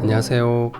안녕하세요.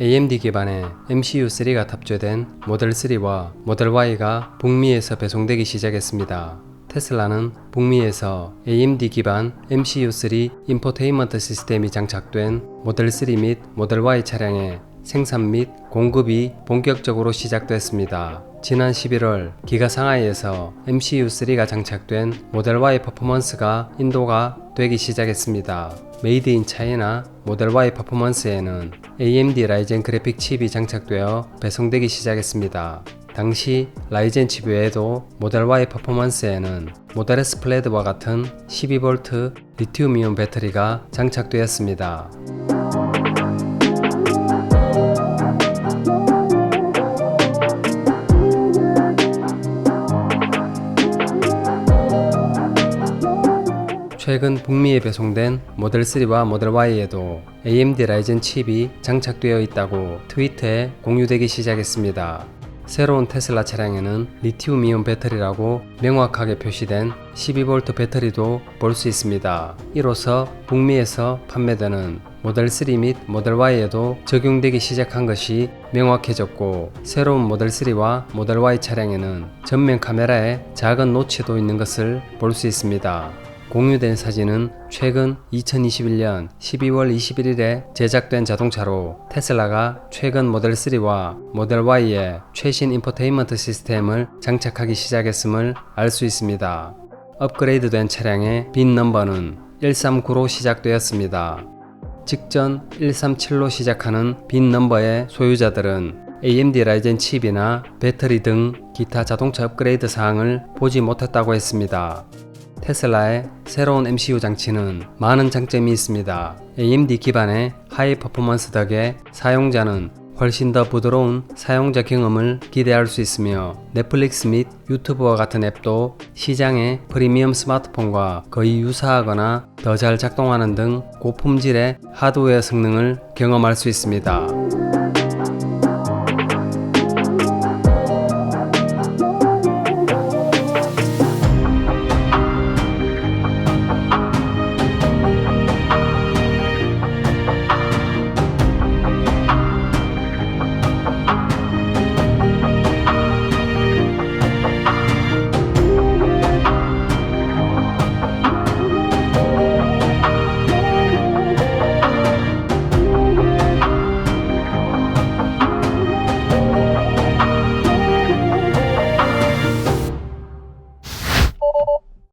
AMD 기반의 MCU3가 탑재된 모델 3와 모델 Y가 북미에서 배송되기 시작했습니다. 테슬라는 북미에서 AMD 기반 MCU3 인포테인먼트 시스템이 장착된 모델 3 및 모델 Y 차량의 생산 및 공급이 본격적으로 시작됐습니다. 지난 11월 기가 상하이에서 MCU3가 장착된 모델 Y 퍼포먼스가 인도가 되기 시작했습니다. 메이드 인 차이나 모델 Y 퍼포먼스에는 AMD 라이젠 그래픽 칩이 장착되어 배송되기 시작했습니다. 당시 라이젠 칩 외에도 모델 Y 퍼포먼스에는 모델 S 플레드와 같은 12V 리튬이온 배터리가 장착되었습니다. 최근 북미에 배송된 모델 3와 모델 Y에도 AMD 라이젠 칩이 장착되어 있다고 트위터에 공유되기 시작했습니다. 새로운 테슬라 차량에는 리튬이온 배터리라고 명확하게 표시된 12V 배터리도 볼 수 있습니다. 이로써 북미에서 판매되는 모델 3 및 모델 Y에도 적용되기 시작한 것이 명확해졌고 새로운 모델 3와 모델 Y 차량에는 전면 카메라에 작은 노치도 있는 것을 볼 수 있습니다. 공유된 사진은 최근 2021년 12월 21일에 제작된 자동차로 테슬라가 최근 모델 3와 모델 Y에 최신 인포테인먼트 시스템을 장착하기 시작했음을 알 수 있습니다. 업그레이드된 차량의 빈 넘버는 139로 시작되었습니다. 직전 137로 시작하는 빈 넘버의 소유자들은 AMD 라이젠 칩이나 배터리 등 기타 자동차 업그레이드 사항을 보지 못했다고 했습니다. 테슬라의 새로운 MCU 장치는 많은 장점이 있습니다. AMD 기반의 하이 퍼포먼스 덕에 사용자는 훨씬 더 부드러운 사용자 경험을 기대할 수 있으며 넷플릭스 및 유튜브와 같은 앱도 시장의 프리미엄 스마트폰과 거의 유사하거나 더 잘 작동하는 등 고품질의 하드웨어 성능을 경험할 수 있습니다.